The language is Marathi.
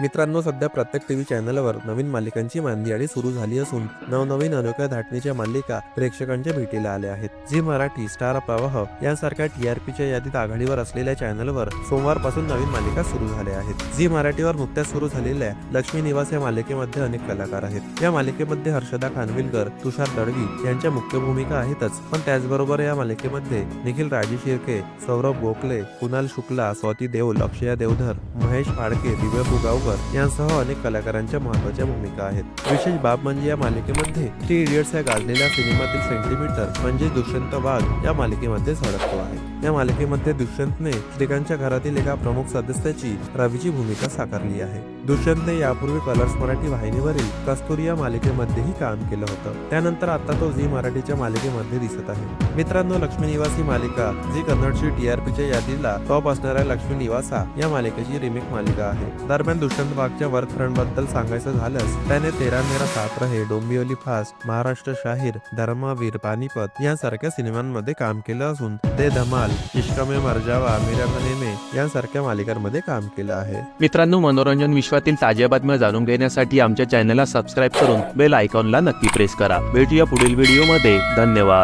मित्रांनो सध्या प्रत्येक टीव्ही चॅनलवर नवीन मालिकांची मांदियाळी सुरू झाली असून नवनवीन अनोख्या धाटणीच्या मालिका प्रेक्षकांच्या भेटीला आल्या आहेत. झी मराठी स्टार प्रवाह यांसारख्या टीआरपीच्या यादीत आघाडीवर असलेल्या चॅनलवर सोमवारपासून नवीन मालिका सुरू झाल्या आहेत. जी मराठीवर नुकत्याच सुरू झालेल्या लक्ष्मी निवास या मालिकेमध्ये अनेक कलाकार आहेत. या मालिकेमध्ये हर्षदा खानविलकर तुषार दळवी यांच्या मुख्य भूमिका आहेतच. पण त्याचबरोबर या मालिकेमध्ये निखिल राजी शिर्के सौरभ गोखले कुणाल शुक्ला स्वाती देओल अक्षया देवधर महेश फाडके दिव्य फुगावकर यांसह अनेक कलाकारांच्या महत्त्वाच्या भूमिका आहेत. विशेष बाब म्हणजे या मालिकेमध्ये थ्री इडियट्स या गाजलेल्या सिनेमातील सेंटीमीटर म्हणजे दुष्यंत वाघ या मालिकेमध्ये झळकतो आहे. या मालिकेमध्ये दुष्यंतने श्रीकांतच्या घरातील एका प्रमुख सदस्याची रवीची भूमिका साकारली आहे. दुष्यंतने यापूर्वी कलर्स मराठी वाहिनीवरील कस्तुरी या मालिकेमध्येही काम केलं होतं. त्यानंतर आता तो झी मराठीच्या मालिकेमध्ये दिसत आहे. मित्रांनो लक्ष्मी निवास ही मालिका झी कन्नडची टीआरपीच्या यादीला टॉप असणाऱ्या लक्ष्मी निवासा या मालिकेची रिमेक मालिका आहे. दरम्यान दुष्यंत वाघच्या वर्कफ्रंटबद्दल सांगायचं झाल्यास त्याने तेरा मेरा सात्र हे डोंबिवली फास्ट महाराष्ट्र शाहीर धर्मवीर पानिपत यांसारख्या सिनेमांमध्ये काम केलं असून ते धमाल इश्कमे मर्जावा मेरा नेमे यांसारख्या मालिकांमध्ये काम केलं आहे. मित्रांनो मनोरंजन विश्वातील ताज्या बातम्या जाणून घेण्यासाठी आमच्या चॅनलला सबस्क्राईब करून बेल आयकॉनला नक्की प्रेस करा. भेटूया पुढील व्हिडिओमध्ये. धन्यवाद.